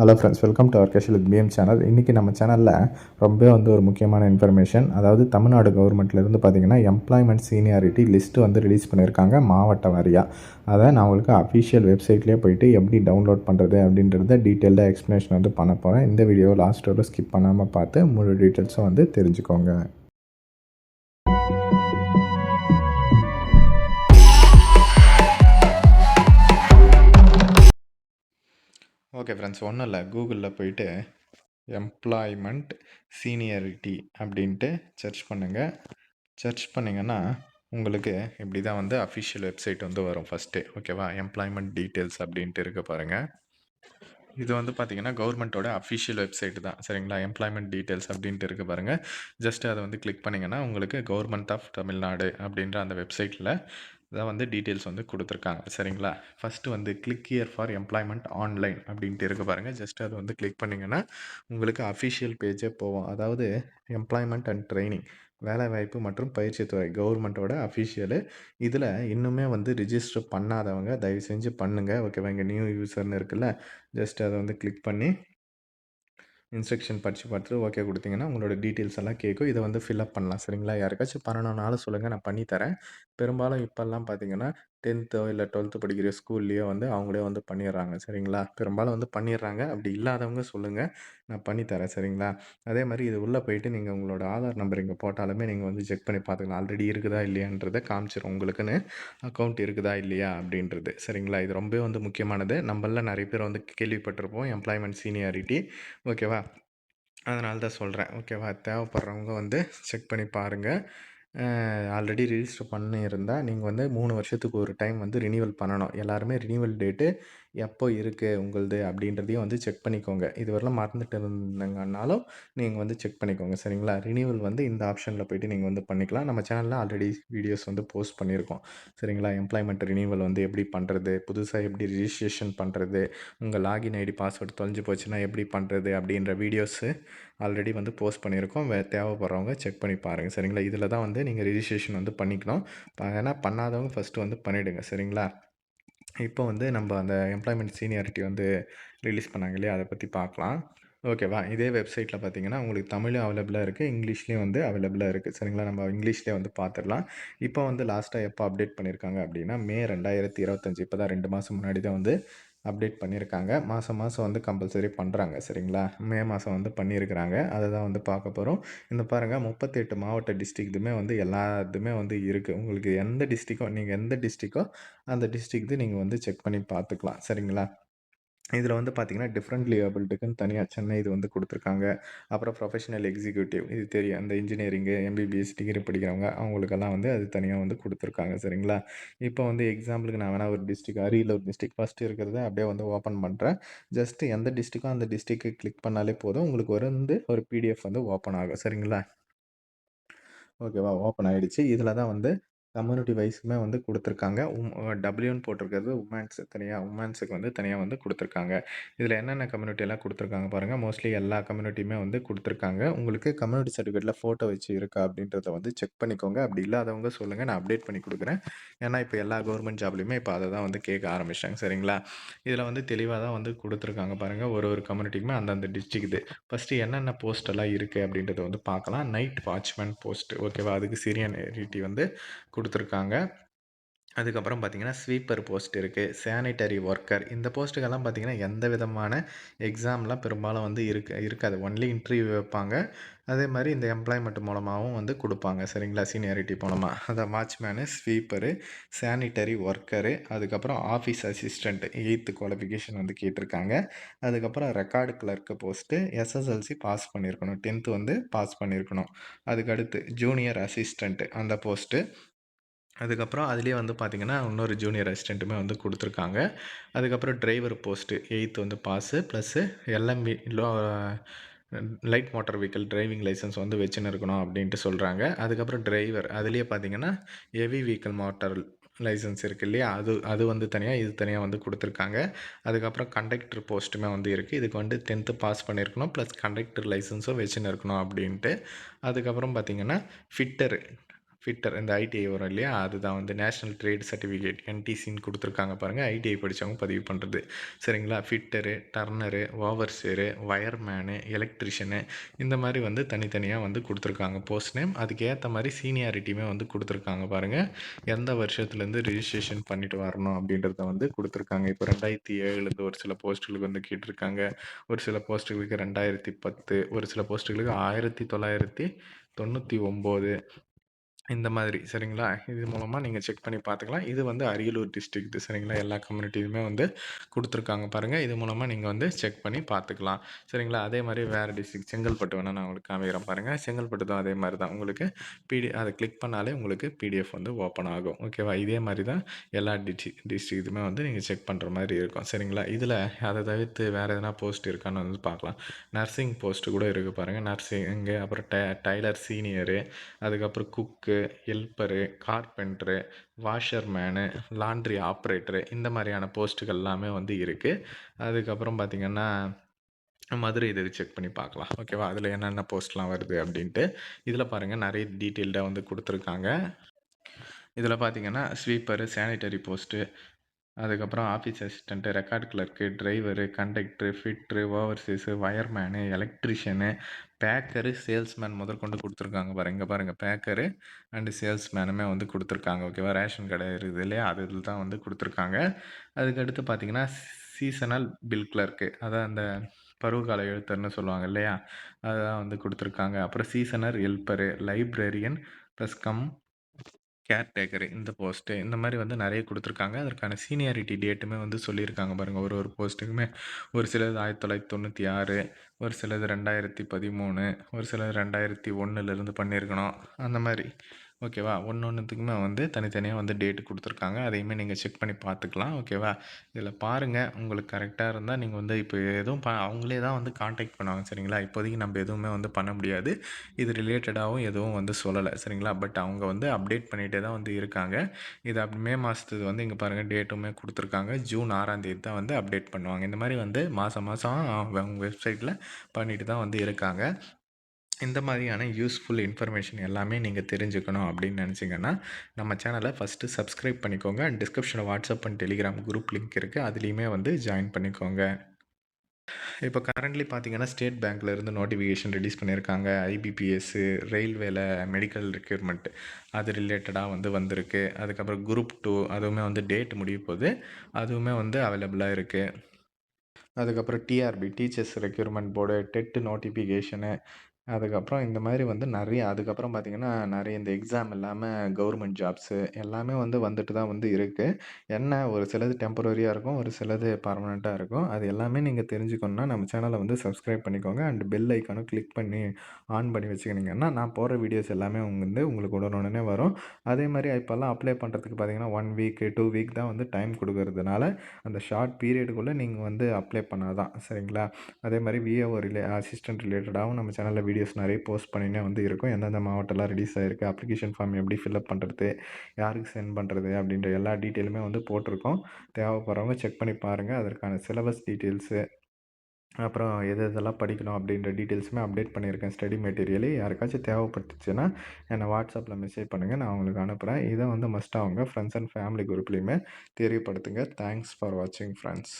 Hello friends welcome to our casual PM channel இன்றைக்கி நம்ம சேனலில் ரொம்ப வந்து ஒரு முக்கியமான இன்ஃபர்மேஷன் அதாவது தமிழ்நாடு கவர்மெண்ட்லேருந்து பார்த்தீங்கன்னா எம்ப்ளாய்மெண்ட் சீனியாரிட்டி லிஸ்ட்டு வந்து ரிலீஸ் பண்ணியிருக்காங்க மாவட்ட வாரியாக அதை நான் உங்களுக்கு அஃபிஷியல் வெப்சைட்லேயே போயிட்டு எப்படி டவுன்லோட் பண்ணுறது அப்படின்றத டீட்டெயில்டாக எக்ஸ்ப்ளனேஷன் வந்து பண்ண போகிறேன் இந்த வீடியோ லாஸ்ட் வரை ஸ்கிப் பண்ணாமல் பார்த்து முழு டீட்டெயில்ஸும் வந்து தெரிஞ்சுக்கோங்க. ஓகே ஃப்ரெண்ட்ஸ் ஒன்றும் இல்லை கூகுளில் போயிட்டு எம்ப்ளாய்மெண்ட் சீனியரிட்டி அப்படின்ட்டு சர்ச் பண்ணுங்கள் சர்ச் பண்ணிங்கன்னா உங்களுக்கு இப்படி தான் வந்து அஃபிஷியல் வெப்சைட் வந்து வரும் ஃபஸ்ட்டு ஓகேவா எம்ப்ளாய்மெண்ட் டீட்டெயில்ஸ் அப்படின்ட்டு இருக்க பாருங்கள் இது வந்து பார்த்தீங்கன்னா கவர்மெண்ட்டோட அஃபிஷியல் வெப்சைட் தான். சரிங்களா? எம்ப்ளாய்மெண்ட் டீட்டெயில்ஸ் அப்படின்ட்டு இருக்க பாருங்கள் ஜஸ்ட் அதை வந்து கிளிக் பண்ணிங்கன்னா உங்களுக்கு கவர்மெண்ட் ஆஃப் தமிழ்நாடு அப்படின்ற அந்த வெப்சைட்டில் இதான் வந்து டீட்டெயில்ஸ் வந்து கொடுத்துருக்காங்க. சரிங்களா? ஃபஸ்ட்டு வந்து click here for employment online அப்படின்ட்டு இருக்க பாருங்கள் ஜஸ்ட் அது வந்து கிளிக் பண்ணிங்கன்னா உங்களுக்கு அஃபிஷியல் பேஜே போவோம் அதாவது எம்ப்ளாய்மெண்ட் அண்ட் ட்ரைனிங் வேலைவாய்ப்பு மற்றும் பயிற்சித்துறை கவர்மெண்ட்டோட அஃபிஷியலு இதில் இன்னுமே வந்து ரிஜிஸ்டர் பண்ணாதவங்க தயவு செஞ்சு பண்ணுங்கள் ஓகேவா இங்கே நியூ யூசர்னு இருக்குல்ல? ஜஸ்ட் அதை வந்து கிளிக் பண்ணி இன்ஸ்ட்ரக்ஷன் படித்து பார்த்துட்டு ஓகே கொடுத்தீங்கன்னா உங்களோட டீட்டெயில்ஸ் எல்லாம் கேட்கும் இதை வந்து ஃபில்அப் பண்ணலாம். சரிங்களா? யாருக்காச்சும் பண்ணணுன்னாலும் சொல்லுங்கள் நான் பண்ணித்தரேன் பெரும்பாலும் இப்போல்லாம் பார்த்தீங்கன்னா டென்த்தோ இல்லை டுவெல்த்து படிக்கிற ஸ்கூல்லையோ வந்து அவங்களே வந்து பண்ணிடுறாங்க சரிங்களா? பெரும்பாலும் வந்து பண்ணிடுறாங்க அப்படி இல்லாதவங்க சொல்லுங்கள் நான் பண்ணித்தரேன் சரிங்களா? அதே மாதிரி இது உள்ளே போயிட்டு நீங்கள் உங்களோட ஆதார் நம்பர் இங்கே போட்டாலுமே நீங்கள் வந்து செக் பண்ணி பார்த்துக்கலாம். ஆல்ரெடி இருக்குதா இல்லையான்றதை காமிச்சிடும் உங்களுக்குன்னு அக்கௌண்ட் இருக்குதா இல்லையா அப்படின்றது. சரிங்களா? இது ரொம்பவே வந்து முக்கியமானது. நம்மள நிறைய பேர் வந்து கேள்விப்பட்டிருப்போம். எம்ப்ளாய்மெண்ட் சீனியாரிட்டி ஓகேவா? அதனால தான் சொல்கிறேன் ஓகேவா? தேவைப்படுறவங்க வந்து செக் பண்ணி பாருங்கள் ஆல்ரெடி ரிஜிஸ்டர் பண்ணியிருந்தால் நீங்கள் வந்து மூணு வருஷத்துக்கு ஒரு டைம் வந்து ரினியூவல் பண்ணணும். எல்லாருமே ரினியூவல் டேட்டு எப்போ இருக்குது உங்களுது அப்படின்றதையும் வந்து செக் பண்ணிக்கோங்க. இதுவரைலாம் மறந்துட்டு இருந்தீங்கன்னாலும் நீங்கள் வந்து செக் பண்ணிக்கோங்க சரிங்களா? ரினியூவல் வந்து இந்த ஆப்ஷனில் போய்ட்டு நீங்கள் வந்து பண்ணிக்கலாம். நம்ம சேனலில் ஆல்ரெடி வீடியோஸ் வந்து போஸ்ட் பண்ணியிருக்கோம் சரிங்களா? எம்ப்ளாய்மெண்ட் ரினியூவல் வந்து எப்படி பண்ணுறது புதுசாக எப்படி ரிஜிஸ்ட்ரேஷன் பண்ணுறது உங்கள் லாகின் ஐடி பாஸ்வேர்டு தொலைஞ்சு போச்சுன்னா எப்படி பண்ணுறது அப்படின்ற வீடியோஸு ஆல்ரெடி வந்து போஸ்ட் பண்ணியிருக்கோம். வே தேவைப்படுறவங்க செக் பண்ணி பாருங்கள் சரிங்களா? இதில் தான் வந்து நீங்கள் ரிஜிஸ்ட்ரேஷன் வந்து பண்ணிக்கணும். ஏன்னா பண்ணாதவங்க ஃபஸ்ட்டு வந்து பண்ணிவிடுங்க சரிங்களா? இப்போ வந்து நம்ம அந்த எம்ப்ளாய்மெண்ட் சீனியாரிட்டி வந்து ரிலீஸ் பண்ணாங்க இல்லையா? அதை பற்றி பார்க்கலாம். ஓகேவா இதே வெப்சைட்டில் பார்த்தீங்கன்னா உங்களுக்கு தமிழும் அவைலபிளாக இருக்குது இங்கிலீஷ்லேயும் வந்து அவைலபிளாக இருக்குது சரிங்களா? நம்ம இங்கிலீஷ்லேயே வந்து பார்த்துடலாம். இப்போ வந்து லாஸ்ட்டாக எப்போ அப்டேட் பண்ணியிருக்காங்க அப்படின்னா மே ரெண்டாயிரத்தி இருபத்தஞ்சி. இப்போ தான் ரெண்டு மாதம் முன்னாடி தான் வந்து அப்டேட் பண்ணியிருக்காங்க மாதம் மாதம் வந்து கம்பல்சரி பண்ணுறாங்க சரிங்களா? மே மாதம் வந்து பண்ணியிருக்கிறாங்க அதை தான் வந்து பார்க்க போகிறோம் இந்த பாருங்கள் முப்பத்தெட்டு மாவட்ட டிஸ்ட்ரிக்ட்டுமே வந்து எல்லா இதுவுமே வந்து இருக்குது உங்களுக்கு எந்த டிஸ்ட்ரிக்கோ நீங்கள் எந்த டிஸ்ட்ரிக்கோ அந்த டிஸ்ட்ரிக்ட்டு நீங்கள் வந்து செக் பண்ணி பார்த்துக்கலாம். சரிங்களா? இதில் வந்து பார்த்தீங்கன்னா டிஃப்ரெண்ட் ஏபிள்டுக்குன்னு தனியாக சென்னை இது வந்து கொடுத்துருக்காங்க. அப்புறம் ப்ரொஃபஷனல் எக்ஸிக்யூட்டிவ் இது தெரியும். அந்த இன்ஜினியரிங்கு எம்பிபிஎஸ் டிகிரி படிக்கிறவங்க அவங்களுக்கெல்லாம் வந்து அது தனியாக வந்து கொடுத்துருக்காங்க சரிங்களா? இப்போ வந்து எக்ஸாம்பிளுக்கு நான் வேணால் ஒரு டிஸ்ட்ரிக் அரியலூர் டிஸ்ட்ரிக் ஃபஸ்ட்டு இருக்கிறத அப்படியே வந்து ஓப்பன் பண்ணுறேன் ஜஸ்ட் எந்த டிஸ்ட்ரிக்கோ அந்த டிஸ்ட்ரிக்கு கிளிக் பண்ணாலே போதும் உங்களுக்கு ஒரு வந்து ஒரு பிடிஎஃப் வந்து ஓப்பன் ஆகும் சரிங்களா? ஓகேவா? ஓப்பன் ஆகிடுச்சு இதில் தான் வந்து கம்யூனிட்டி வைஸுமே வந்து கொடுத்துருக்காங்க. உம் டபிள்யூன்னு போட்டிருக்கிறது உமன்ஸ் தனியாக உமன்ஸுக்கு வந்து தனியாக வந்து கொடுத்துருக்காங்க. இதில் என்னென்ன கம்யூனிட்டி எல்லாம் கொடுத்துருக்காங்க பாருங்கள் மோஸ்ட்லி எல்லா கம்யூனிட்டியுமே வந்து கொடுத்துருக்காங்க. உங்களுக்கு கம்யூனிட்டி சர்டிஃபிகேட்டில் ஃபோட்டோ வச்சு இருக்கா அப்படின்றத வந்து செக் பண்ணிக்கோங்க. அப்படி இல்லாதவங்க சொல்லுங்கள் நான் அப்டேட் பண்ணி கொடுக்குறேன். ஏன்னா இப்போ எல்லா கவர்மெண்ட் ஜாப்லையுமே இப்போ அதை தான் வந்து கேட்க ஆரம்பிச்சிட்டாங்க. சரிங்களா? இதில் வந்து தெளிவாக தான் வந்து கொடுத்துருக்காங்க பாருங்கள் ஒரு ஒரு கம்யூனிட்டிக்குமே அந்தந்த டிஸ்ட்ரிக்ட்டு ஃபஸ்ட்டு என்னென்ன போஸ்ட்டெல்லாம் இருக்குது அப்படின்றத வந்து பார்க்கலாம். நைட் வாட்ச்மேன் போஸ்ட் ஓகேவா அதுக்கு சீனியாரிட்டி வந்து கொடுத்துருக்காங்க. அதுக்கப்புறம் பார்த்திங்கன்னா ஸ்வீப்பர் போஸ்ட் இருக்குது சானிட்டரி ஒர்க்கர் இந்த போஸ்ட்டுக்கெல்லாம் பார்த்திங்கன்னா எந்த விதமான எக்ஸாம்லாம் பெரும்பாலும் வந்து இருக்க இருக்காது. ஒன்லி இன்டர்வியூ வைப்பாங்க. அதே மாதிரி இந்த எம்ப்ளாய்மெண்ட் மூலமாகவும் வந்து கொடுப்பாங்க. சரிங்களா? சீனியாரிட்டி மூலமாக அதை வாட்ச்மேனு ஸ்வீப்பரு சானிட்டரி ஒர்க்கரு அதுக்கப்புறம் ஆஃபீஸ் அசிஸ்டண்ட் எயித்து குவாலிஃபிகேஷன் வந்து கேட்டிருக்காங்க. அதுக்கப்புறம் record clerk post SSLC pass பண்ணியிருக்கணும் டென்த்து வந்து பாஸ் பண்ணியிருக்கணும் அதுக்கடுத்து ஜூனியர் அசிஸ்டண்ட்டு அந்த போஸ்ட்டு அதுக்கப்புறம் அதுலேயே வந்து பார்த்திங்கன்னா இன்னொரு ஜூனியர் அசிஸ்டண்ட்டுமே வந்து கொடுத்துருக்காங்க. அதுக்கப்புறம் டிரைவர் போஸ்ட்டு எயித்து வந்து pass plus LMV low light motor vehicle driving licence வந்து வச்சுன்னு இருக்கணும் அப்படின்ட்டு சொல்கிறாங்க அதுக்கப்புறம் டிரைவர் அதுலேயே பார்த்தீங்கன்னா ஹெவி வெஹிக்கிள் மோட்டார் லைசன்ஸ் இருக்குது இல்லையா? அது அது வந்து தனியாக இது தனியாக வந்து கொடுத்துருக்காங்க. அதுக்கப்புறம் கண்டக்டர் போஸ்ட்டுமே வந்து இருக்குது இதுக்கு வந்து டென்த்து பாஸ் பண்ணியிருக்கணும் ப்ளஸ் கண்டக்டர் லைசன்ஸும் வச்சுன்னு இருக்கணும் அப்படின்ட்டு. அதுக்கப்புறம் பார்த்திங்கன்னா ஃபிட்டரு ஃபிட்டர் இந்த ஐடிஐ வரும் இல்லையா? அதுதான் வந்து நேஷ்னல் ட்ரேட் சர்டிஃபிகேட் என்டிசின்னு கொடுத்துருக்காங்க பாருங்கள் ஐடிஐ படித்தவங்க பதிவு பண்ணுறது சரிங்களா? Fitter turner overseer wireman electrician இந்த மாதிரி வந்து தனித்தனியாக வந்து கொடுத்துருக்காங்க. போஸ்ட் நேம் அதுக்கேற்ற மாதிரி சீனியாரிட்டியுமே வந்து கொடுத்துருக்காங்க பாருங்கள் எந்த வருஷத்துலேருந்து ரிஜிஸ்ட்ரேஷன் பண்ணிட்டு வரணும் அப்படின்றத வந்து கொடுத்துருக்காங்க. இப்போ ரெண்டாயிரத்தி ஏழுலேருந்து ஒரு சில போஸ்ட்டுகளுக்கு வந்து கேட்டிருக்காங்க. ஒரு சில போஸ்ட்டுகளுக்கு ரெண்டாயிரத்தி பத்து ஒரு சில போஸ்ட்டுகளுக்கு ஆயிரத்தி தொள்ளாயிரத்தி தொண்ணூற்றி ஒம்பது இந்த மாதிரி சரிங்களா? இது மூலமாக நீங்கள் செக் பண்ணி பார்த்துக்கலாம் இது வந்து அரியலூர் டிஸ்ட்ரிக்ட் சரிங்களா? எல்லா கம்யூனிட்டியுமே வந்து கொடுத்துருக்காங்க பாருங்கள் இது மூலமாக நீங்கள் வந்து செக் பண்ணி பார்த்துக்கலாம் சரிங்களா? அதே மாதிரி வேறு டிஸ்ட்ரிக்ட் செங்கல்பட்டு வேணால் நான் உங்களுக்கு காமிக்கிறேன் பாருங்கள் செங்கல்பட்டு தான் அதே மாதிரி தான். உங்களுக்கு பிடி அதை கிளிக் பண்ணாலே உங்களுக்கு பிடிஎஃப் வந்து ஓப்பன் ஆகும். ஓகேவா இதே மாதிரி தான் எல்லா டிஸ்ட்ரி டிஸ்ட்ரிக்ட்டுமே வந்து நீங்கள் செக் பண்ணுற மாதிரி இருக்கும். சரிங்களா? இதில் அதை தவிர்த்து வேறு எதனா போஸ்ட் இருக்கான்னு வந்து பார்க்கலாம் நர்சிங் போஸ்ட்டு கூட இருக்குது பாருங்கள் நர்சிங்கு அப்புறம் டை டைலர் சீனியரு அதுக்கப்புறம் cook helper carpenter washerman laundry operator இந்த மாதிரியான போஸ்ட்டுகள் எல்லாமே வந்து இருக்குது அதுக்கப்புறம் பார்த்திங்கன்னா மதுரை இது செக் பண்ணி பார்க்கலாம் ஓகேவா அதில் என்னென்ன போஸ்ட்லாம் வருது அப்படின்ட்டு. இதில் பாருங்கள் நிறைய டீட்டெயில்டாக வந்து கொடுத்துருக்காங்க. இதில் பார்த்தீங்கன்னா ஸ்வீப்பரு சானிட்டரி போஸ்ட்டு அதுக்கப்புறம் office assistant record clerk driver conductor fitter overseer wireman electrician baker salesman முதற்கொண்டு கொடுத்துருக்காங்க பாருங்க இங்கே பாருங்கள் பேக்கரு அண்டு சேல்ஸ்மேனுமே வந்து கொடுத்துருக்காங்க ஓகேவா ரேஷன் கடை இருக்குது இல்லையா? அது இதில் தான் வந்து கொடுத்துருக்காங்க. அதுக்கடுத்து பார்த்தீங்கன்னா சீசனல் பில் கிளர்க்கு அதான் அந்த பருவகால எழுத்தர்னு சொல்லுவாங்க இல்லையா? அதுதான் வந்து கொடுத்துருக்காங்க. அப்புறம் சீசனர் helper librarian plus cum caretaker இந்த போஸ்ட்டு இந்த மாதிரி வந்து நிறைய கொடுத்துருக்காங்க. அதற்கான சீனியாரிட்டி டேட்டுமே வந்து சொல்லியிருக்காங்க பாருங்கள் ஒரு ஒரு போஸ்ட்டுக்குமே ஒரு சிலது ஆயிரத்தி தொள்ளாயிரத்தி தொண்ணூற்றி ஆறு ஒரு சிலது ரெண்டாயிரத்தி பதிமூணு ஒரு சிலது ரெண்டாயிரத்தி ஒன்றுலேருந்து பண்ணியிருக்கணும் அந்த மாதிரி ஓகேவா? ஒன்று ஒன்றுத்துக்குமே வந்து தனித்தனியாக வந்து டேட்டு கொடுத்துருக்காங்க. அதையுமே நீங்கள் செக் பண்ணி பார்த்துக்கலாம். ஓகேவா? இதில் பாருங்கள் உங்களுக்கு கரெக்டாக இருந்தால் நீங்கள் வந்து இப்போ எதுவும் ப அவங்களே தான் வந்து காண்டாக்ட் பண்ணுவாங்க சரிங்களா? இப்போதைக்கு நம்ம எதுவுமே வந்து பண்ண முடியாது. இது ரிலேட்டடாகவும் எதுவும் வந்து சொல்லலை சரிங்களா? பட் அவங்க வந்து அப்டேட் பண்ணிகிட்டே தான் வந்து இருக்காங்க. இது அப்படி மே மாதத்துக்கு வந்து இங்கே பாருங்கள் டேட்டுமே கொடுத்துருக்காங்க. ஜூன் ஆறாம் தேதி தான் வந்து அப்டேட் பண்ணுவாங்க. இந்த மாதிரி வந்து மாதம் மாதம் அவங்க வெப்சைட்டில் பண்ணிட்டு தான் வந்து இருக்காங்க. இந்த மாதிரியான யூஸ்ஃபுல் இன்ஃபர்மேஷன் எல்லாமே நீங்கள் தெரிஞ்சுக்கணும் அப்படின்னு நினச்சிங்கன்னா நம்ம சேனலை ஃபஸ்ட்டு சப்ஸ்கிரைப் பண்ணிக்கோங்க. அண்ட் டிஸ்கிரிப்ஷனில் WhatsApp and Telegram group link இருக்குது அதுலேயுமே வந்து ஜாயின் பண்ணிக்கோங்க. இப்போ கரண்ட்லி பார்த்தீங்கன்னா ஸ்டேட் பேங்க்ல இருந்து நோட்டிஃபிகேஷன் ரிலீஸ் பண்ணியிருக்காங்க ஐபிபிஎஸ்ஸு ரயில்வேல மெடிக்கல் ரெக்யூர்மெண்ட் அது ரிலேட்டடாக வந்து வந்திருக்கு. அதுக்கப்புறம் குரூப் டூ அதுவுமே வந்து டேட் முடிய போகுது அதுவுமே வந்து அவைலபிளாக இருக்குது அதுக்கப்புறம் TRB teachers recruitment board TET notification அதுக்கப்புறம் இந்த மாதிரி வந்து நிறைய அதுக்கப்புறம் பார்த்தீங்கன்னா நிறைய இந்த எக்ஸாம் இல்லாமல் கவர்மெண்ட் ஜாப்ஸு எல்லாமே வந்து வந்துட்டு தான் வந்து இருக்குது என்ன ஒரு சிலது டெம்பரரியாக இருக்கும் ஒரு சிலது பர்மனெண்ட்டாக இருக்கும். அது எல்லாமே நீங்கள் தெரிஞ்சுக்கணுன்னா நம்ம சேனலை வந்து சப்ஸ்கிரைப் பண்ணிக்கோங்க. அண்ட் பெல் ஐக்கானும் கிளிக் பண்ணி ஆன் பண்ணி வச்சுக்கினீங்கன்னா நான் போடுற வீடியோஸ் எல்லாமே வந்து உங்களுக்கு உடனுடனே வரும். அதே மாதிரி இப்போல்லாம் அப்ளை பண்ணுறதுக்கு பார்த்தீங்கன்னா ஒன் வீக் டூ வீக் தான் வந்து டைம் கொடுக்கறதுனால அந்த ஷார்ட் பீரியடுக்குள்ளே நீங்கள் வந்து அப்ளை பண்ணால் தான் சரிங்களா? அதே மாதிரி விஏஓ ரிலே அசிஸ்டன்ட் ரிலேட்டடாகவும் நம்ம சேனலில் வீடியோ வீடியோஸ் நிறைய போஸ்ட் பண்ணினே வந்து இருக்கும். எந்தெந்த மாவட்டம்லாம் ரிலீஸ் ஆகிருக்கு அப்ளிகேஷன் ஃபார்ம் எப்படி ஃபில்அப் பண்ணுறது யாருக்கு சென்ட் பண்ணுறது அப்படின்ற எல்லா டீட்டெயிலுமே வந்து போட்டிருக்கோம். தேவைப்படுறவங்க செக் பண்ணி பாருங்கள் அதற்கான சிலபஸ் டீட்டெயில்ஸு அப்புறம் எது எதெல்லாம் படிக்கணும் அப்படின்ற டீட்டெயில்ஸுமே அப்டேட் பண்ணியிருக்கேன். ஸ்டடி மெட்டீரியலு யாருக்காச்சும் தேவைப்பட்டுச்சுன்னா என்னை வாட்ஸ்அப்பில் மெசேஜ் பண்ணுங்கள் நான் உங்களுக்கு அனுப்புகிறேன் இதை வந்து மஸ்ட்டாக அவங்க ஃப்ரெண்ட்ஸ் அண்ட் ஃபேமிலி குரூப்லேயுமே தெரியப்படுத்துங்க. தேங்க்ஸ் ஃபார் வாட்சிங் ஃப்ரெண்ட்ஸ்